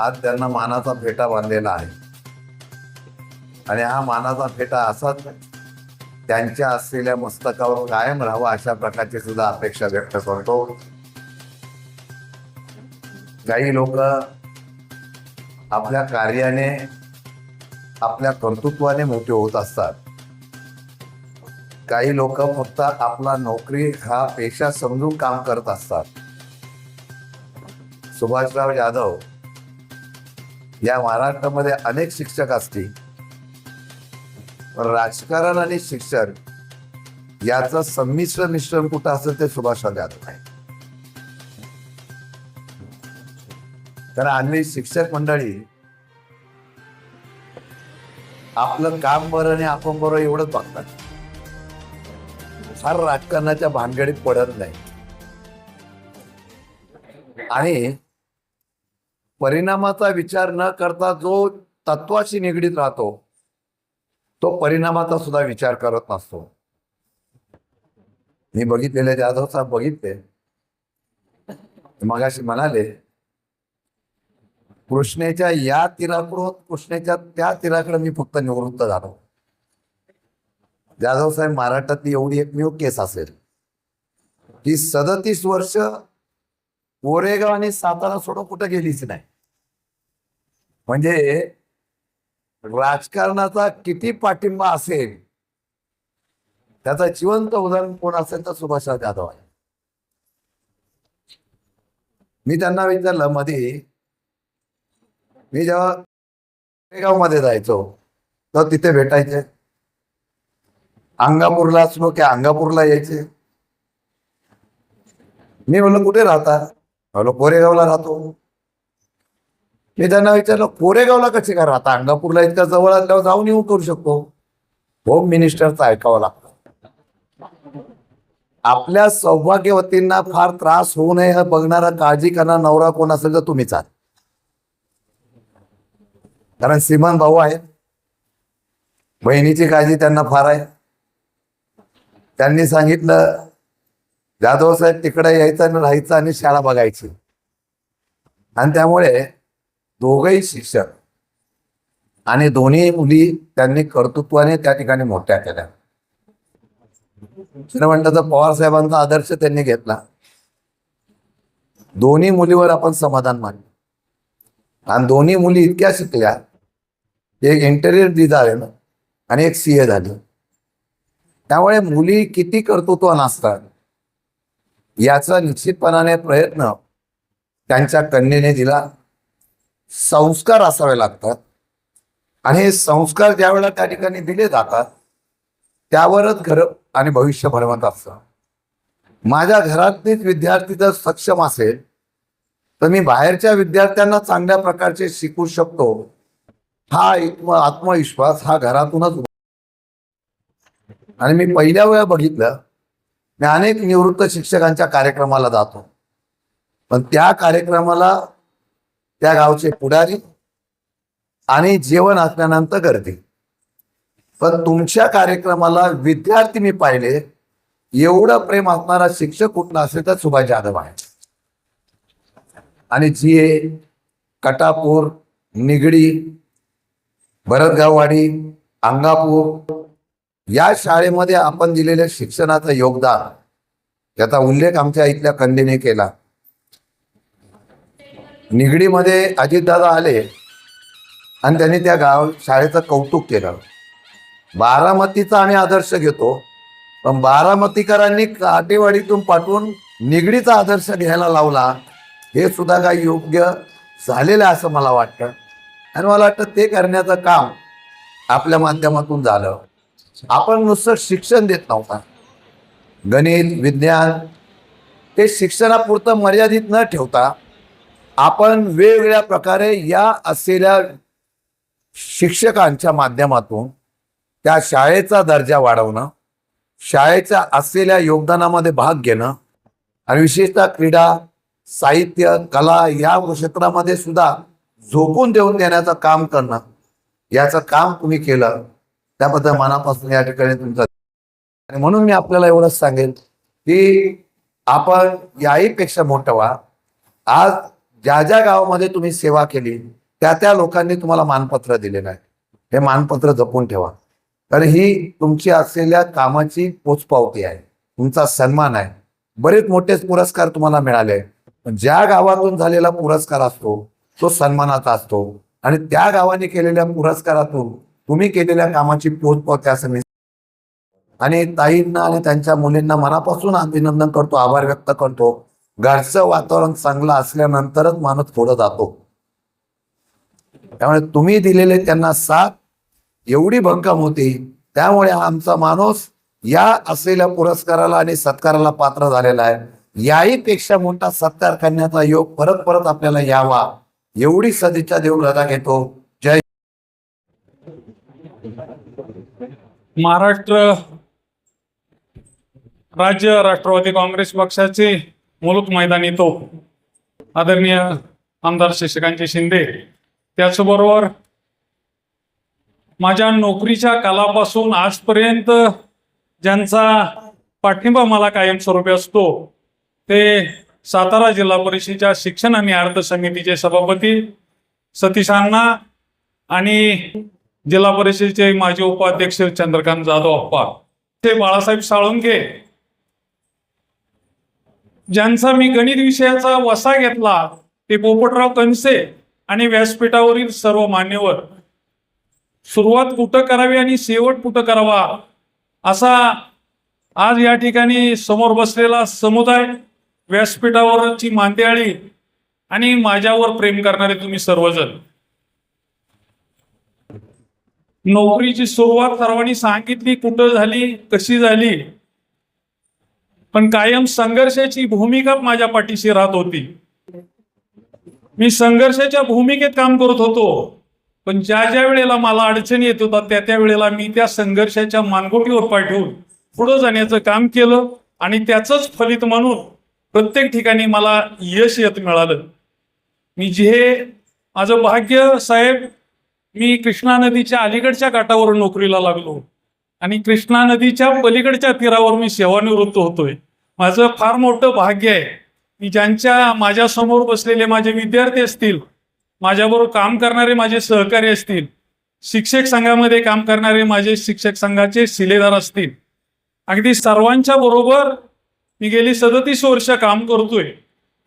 आज त्यांना मानाचा फेटा बांधलेला आहे. आणि हा मानाचा फेटा असाच त्यांच्या असलेल्या मस्तकावर कायम राहावा अशा प्रकारची सुद्धा अपेक्षा व्यक्त करतो. काही लोक आपल्या कार्याने आपल्या कर्तृत्वाने मोठे होत असतात. काही लोक फक्त आपला नोकरी हा पेशा समजून काम करत असतात. सुभाषराव यादव या महाराष्ट्रामध्ये अनेक शिक्षक असतील. पण राजकारण आणि शिक्षण याचं संमिश्र मिश्रण कुठं असेल ते सुभाष जाधव आहे कारण आम्ही शिक्षक मंडळी आपलं काम बरं आणि आपण बरं एवढंच बघतात. फार राजकारणाच्या भानगडीत पडत नाही. आणि परिणामाचा विचार न करता जो तत्वाशी निगडीत राहतो तो परिणामाचा सुद्धा विचार करत नसतो. मी बघितलेले जाधव साहेब बघितले मगाशी म्हणाले कृष्णेच्या या तीराकडून कृष्णेच्या त्या तीराकडे मी फक्त निवृत्त झालो. जाधव साहेब महाराष्ट्रातली एवढी एकमेव केस असेल ती सदतीस वर्ष कोरेगाव आणि सातारा सोडून कुठं गेलीच नाही. म्हणजे राजकारणाचा किती पाठिंबा असेल त्याचा जिवंत उदाहरण कोण असेल तर सुभाषराव जाधव आहे. मी त्यांना विचारलं मध्ये मी जेव्हा कोरेगावमध्ये जायचो तर तिथे भेटायचे. अंगापूरला असलो की अंगापूरला यायचे. मी म्हणलं कुठे राहता? म्हणलं कोरेगावला राहतो. मी त्यांना विचारलं कोरेगावला कसे करा राहता? अंगापूरला इतका जवळ असल्यावर जाऊन येऊ करू शकतो. होम मिनिस्टरचं ऐकावं लागतं. आपल्या सौभाग्यवतींना फार त्रास होऊ नये हे बघणारा काळजी करणारा नवरा कोण असेल तर तुम्हीच आहात. कारण श्रीमान भाऊ आहेत. बहिणीची काळजी त्यांना फार आहे. त्यांनी सांगितलं जाधव साहेब तिकडे यायचं आणि राहायचं आणि शाळा बघायची. आणि त्यामुळे दोघही शिक्षक. आणि दोन्ही मुली त्यांनी कर्तृत्वाने त्या ठिकाणी मोठ्या केल्या. श्रीमंताचा पवार साहेबांचा आदर्श त्यांनी घेतला. दोन्ही मुलीवर आपण समाधान मानलं. आणि दोन्ही मुली इतक्या शिकल्या एक इंटेरियर डिझायनर आणि एक सीए झाली. त्यामुळे मुली किती कर्तृत्व नसतात याचा निश्चितपणाने प्रयत्न त्यांच्या कन्येने दिला. संस्कार असावे लागतात. आणि हे संस्कार ज्या वेळेला त्या ठिकाणी दिले जातात त्यावरच घर आणि भविष्य भरवत असतं. माझ्या घरातलीच विद्यार्थी जर सक्षम असेल तर मी बाहेरच्या विद्यार्थ्यांना चांगल्या प्रकारचे शिकू शकतो. हा आत्मविश्वास हा घरातूनच आणि मी पहिल्या वेळा बघितलं मी अनेक निवृत्त शिक्षकांच्या कार्यक्रमाला जातो. पण त्या कार्यक्रमाला त्या गावचे पुढारी आणि जेवण असल्यानंतर गर्दी पण तुमच्या कार्यक्रमाला विद्यार्थी मी पाहिले एवढं प्रेम असणारा शिक्षक कुठला असेल तर सुभाष जाधव आहे. आणि जी ए कटापूर निगडी भरतगाववाडी अंगापूर या शाळेमध्ये आपण दिलेल्या शिक्षणाचं योगदान त्याचा उल्लेख आमच्या इथल्या कंदीने केला. निगडीमध्ये अजितदादा आले आणि त्यांनी त्या गाव शाळेचं कौतुक केलं. बारामतीचा आम्ही आदर्श घेतो पण बारामतीकरांनी काटेवाडीतून पाठवून निगडीचा आदर्श घ्यायला लावला हे सुद्धा काही योग्य झालेलं आहे असं मला वाटतं. आणि मला वाटतं ते करण्याचं काम आपल्या माध्यमातून झालं. आपण नुसतं शिक्षण देत नव्हता. गणित विज्ञान ते शिक्षणापुरतं मर्यादित न ठेवता आपण वेगवेगळ्या प्रकारे या असलेल्या शिक्षकांच्या माध्यमातून त्या शाळेचा दर्जा वाढवणं शाळेच्या असलेल्या योगदानामध्ये भाग घेणं आणि विशेषतः क्रीडा साहित्य कला या क्षेत्रामध्ये सुद्धा झोकून देऊन देण्याचं काम करणं याचं काम तुम्ही केलं त्याबद्दल मनापासून या ठिकाणी तुमचा आणि म्हणून मी आपल्याला एवढंच सांगेन की आपण याही पेक्षा मोठं व्हा. आज ज्या ज्या गावामध्ये तुम्ही सेवा केली त्या त्या लोकांनी तुम्हाला मानपत्र दिलेलं आहे हे मानपत्र जपून ठेवा. तर ही तुमची असलेल्या कामाची पोचपावती आहे. तुमचा सन्मान आहे. बरेच मोठेच पुरस्कार तुम्हाला मिळाले. पण ज्या गावातून झालेला पुरस्कार असतो तो सन्मानाचा असतो. आणि त्या गावाने केलेल्या पुरस्कारातून तुम्ही केलेल्या कामाची पोचपावती असं मी आणि ताईंना आणि त्यांच्या मुलींना मनापासून अभिनंदन करतो आभार व्यक्त करतो. घरचं वातावरण चांगलं असल्यानंतरच माणूस पुढे जातो. त्यामुळे तुम्ही दिलेले त्यांना साथ एवढी भक्कम होती त्यामुळे आमचा माणूस या असलेल्या पुरस्काराला आणि सत्काराला पात्र झालेला आहे. याही पेक्षा मोठा सत्कार करण्याचा योग परत परत आपल्याला यावा एवढी सदिच्छा देऊन रजा घेतो. जय महाराष्ट्र राज्य राष्ट्रवादी काँग्रेस पक्षाचे मुलुक मैदानी तो. आदरणीय आमदार शिक्षकांचे शिंदे त्याचबरोबर माझ्या नोकरीच्या कालापासून आजपर्यंत ज्यांचा पाठिंबा मला कायमस्वरूपी असतो ते सातारा जिल्हा परिषदेच्या शिक्षण आणि अर्थ समितीचे सभापती सतीश अण्णा आणि जिल्हा परिषदेचे माजी उपाध्यक्ष चंद्रकांत जाधव अप्पा ते बाळासाहेब साळुंके ज्यांचा मी गणित विषयाचा वसा घेतला ते पोपटराव कनसे आणि व्यासपीठावरील सर्व मान्यवर. सुरुवात कुठं करावी आणि शेवट कुठं करावा असा आज या ठिकाणी समोर बसलेला समुदाय व्यासपीठावरची मांदियाळी आणि माझ्यावर प्रेम करणारे तुम्ही सर्वजण. नोकरीची सुरुवात सर्वांनी सांगितली कुठं झाली कशी झाली पण कायम संघर्षाची भूमिका माझ्या पाठीशी राहत होती. मी संघर्षाच्या भूमिकेत काम करत होतो. पण ज्या ज्या वेळेला मला अडचणी येत होता त्या त्या वेळेला मी त्या संघर्षाच्या मानगोटीवर पाय ठेवून पुढे जाण्याचं काम केलं आणि त्याचंच फलित म्हणून प्रत्येक ठिकाणी मला यश येत मिळालं. मी जे माझं भाग्य साहेब मी कृष्णा नदीच्या अलीकडच्या काठावर नोकरीला लागलो. आणि कृष्णा नदीच्या पलीकडच्या तीरावर मी सेवानिवृत्त होतोय. माझं फार मोठं भाग्य आहे. मी ज्यांच्या माझ्यासमोर बसलेले माझे विद्यार्थी असतील माझ्याबरोबर काम करणारे माझे सहकारी असतील शिक्षक संघामध्ये काम करणारे माझे शिक्षक संघाचे शिलेदार असतील अगदी सर्वांच्या बरोबर मी गेली सदतीस वर्ष काम करतोय.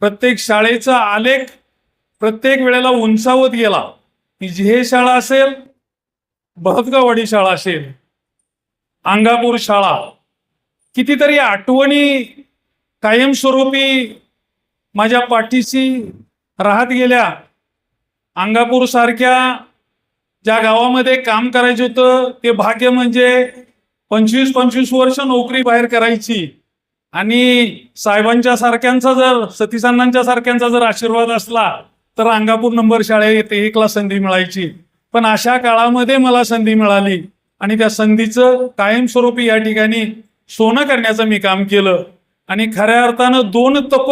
प्रत्येक शाळेचा आलेख प्रत्येक वेळेला उंचावत गेला. की जे शाळा असेल बहतगावाडी शाळा असेल अंगापूर शाळा. कितीतरी आठवणी कायमस्वरूपी माझ्या पाठीशी राहत गेल्या. अंगापूर सारख्या ज्या गावामध्ये काम करायचं होतं ते भाग्य म्हणजे पंचवीस पंचवीस वर्ष नोकरी बाहेर करायची. आणि साहेबांच्या सारख्यांचा जर सतीसांनांच्या सारख्यांचा जर आशीर्वाद असला तर अंगापूर नंबर शाळेत एकला संधी मिळायची. पण अशा काळामध्ये मला संधी मिळाली. आणि त्या संधीचं कायमस्वरूपी या ठिकाणी सोनं करण्याचं मी काम केलं. आणि खऱ्या अर्थानं दोन तप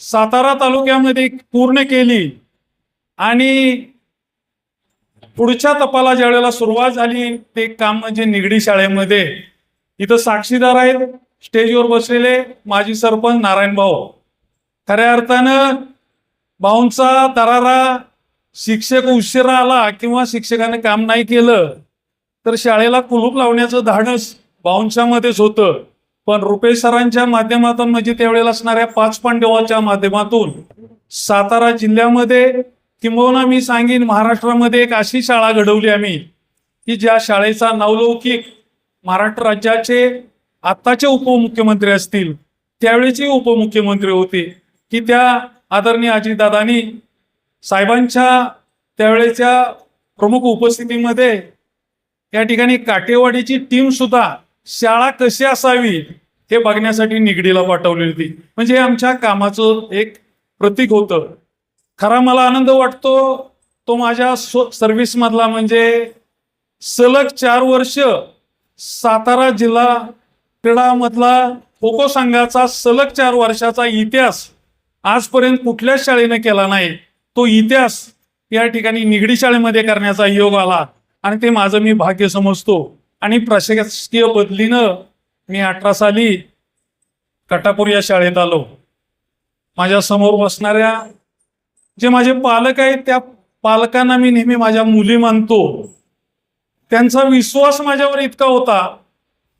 सातारा तालुक्यामध्ये पूर्ण केली. आणि पुढच्या तपाला ज्या वेळेला सुरुवात झाली ते काम म्हणजे निगडी शाळेमध्ये. इथं साक्षीदार आहेत स्टेजवर बसलेले माजी सरपंच नारायण भाऊ. खऱ्या अर्थानं भाऊंचा दरारा शिक्षक उशिरा आला किंवा शिक्षकाने काम नाही केलं तर शाळेला कुलूप लावण्याचं धाडस भाऊंच्या होतं. पण रुपेश सरांच्या माध्यमातून म्हणजे त्यावेळेला असणाऱ्या पाच पांडवाच्या माध्यमातून सातारा जिल्ह्यामध्ये किंबहुना मी सांगेन महाराष्ट्रामध्ये एक अशी शाळा घडवली आम्ही की ज्या शाळेचा नावलौकिक महाराष्ट्र राज्याचे आत्ताचे उपमुख्यमंत्री असतील त्यावेळेचे उपमुख्यमंत्री होते की त्या आदरणीय अजितदादांनी साहेबांच्या त्यावेळेच्या प्रमुख उपस्थितीमध्ये या ठिकाणी काटेवाडीची टीम सुद्धा शाळा कशी असावी हे बघण्यासाठी निगडीला पाठवली होती. म्हणजे आमच्या कामाचं एक प्रतीक होतं. खरा मला आनंद वाटतो तो माझ्या सर्व्हिसमधला म्हणजे सलग चार वर्ष सातारा जिल्हा क्रीडामधला खो खो संघाचा सलग चार वर्षाचा इतिहास आजपर्यंत कुठल्याच शाळेने केला नाही. तो इतिहास या ठिकाणी निगडी शाळेमध्ये करण्याचा योग आला. आणि ते माझं मी भाग्य समजतो. आणि प्रशासकीय बदलीनं मी अठरा साली कटापूर या शाळेत आलो. माझ्यासमोर बसणाऱ्या जे माझे पालक आहेत त्या पालकांना मी नेहमी माझ्या मुली मानतो. त्यांचा विश्वास माझ्यावर इतका होता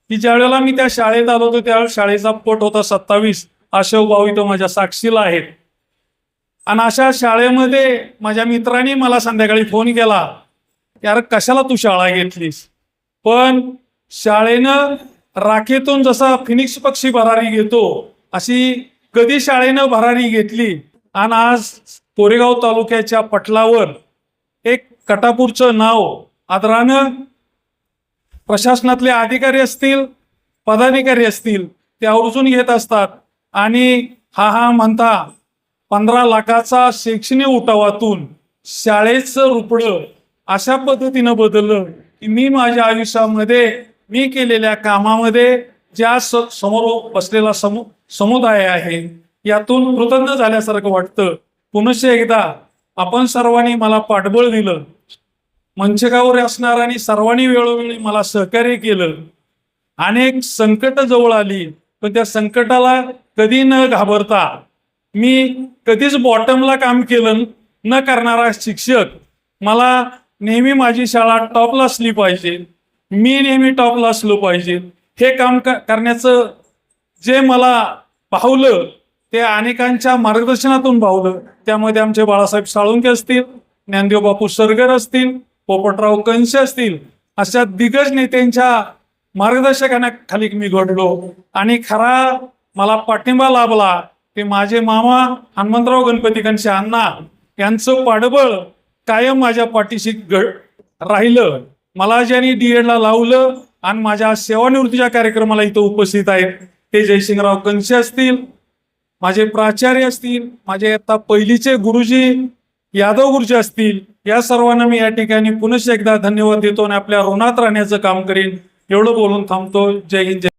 की ज्यावेळेला मी त्या शाळेत आलो होतो त्यावेळेस शाळेचा पट होता सत्तावीस. अशोक भाऊ इथं माझ्या साक्षीला आहेत. आणि अशा शाळेमध्ये माझ्या मित्रांनी मला संध्याकाळी फोन केला. यार कशाला तू शाळा घेतलीस? पण शाळेनं राखेतून जसा फिनिक्स पक्षी भरारी घेतो अशी कधी शाळेनं भरारी घेतली? आणि आज कोरेगाव तालुक्याच्या पटलावर एक कटापूरचं नाव आदरानं प्रशासनातले अधिकारी असतील पदाधिकारी असतील ते आवर्जून घेत असतात. आणि हा हा म्हणता पंधरा लाखाचा शैक्षणिक उठावातून शाळेचं रुपडं अशा पद्धतीनं बदललं की मी माझ्या आयुष्यामध्ये मी केलेल्या कामामध्ये ज्या स- समोर बसलेला समु समुदाय आहे यातून कृतज्ञ झाल्यासारखं वाटतं. पुनश्च एकदा आपण सर्वांनी मला पाठबळ दिलं. मंचकावर असणाऱ्यांनी सर्वांनी वेळोवेळी मला सहकार्य केलं. अनेक संकट जवळ आली पण त्या संकटाला कधी न घाबरता मी कधीच बॉटमला काम केलं न करणारा शिक्षक मला नेहमी माझी शाळा टॉपला असली पाहिजे. मी नेहमी टॉपला असलो पाहिजे. हे काम करण्याचं जे मला पाहलं ते अनेकांच्या मार्गदर्शनातून भावलं. त्यामध्ये आमचे बाळासाहेब साळुंके असतील ज्ञानदेव बापू सरगर असतील पोपटराव कंश असतील अशा दिग्गज नेत्यांच्या मार्गदर्शकाखाली मी घडलो. आणि खरा मला पाठिंबा लाभला ते माझे मामा हनुमंतराव गणपती कंश अण्णा यांचं पाठबळ कायम माझ्या पाठीशी घड राहिलं. मला ज्यांनी डी एडला लावलं आणि माझ्या सेवानिवृत्तीच्या कार्यक्रमाला इथं उपस्थित आहेत. ते जयसिंगराव कंसे असतील माझे प्राचार्य असतील माझे आता पहिलीचे गुरुजी यादव गुरुजी असतील या सर्वांना मी या ठिकाणी पुनश्च एकदा धन्यवाद देतो आणि आपल्या ऋणात राहण्याचं काम करीन. एवढं बोलून थांबतो. जय हिंद जय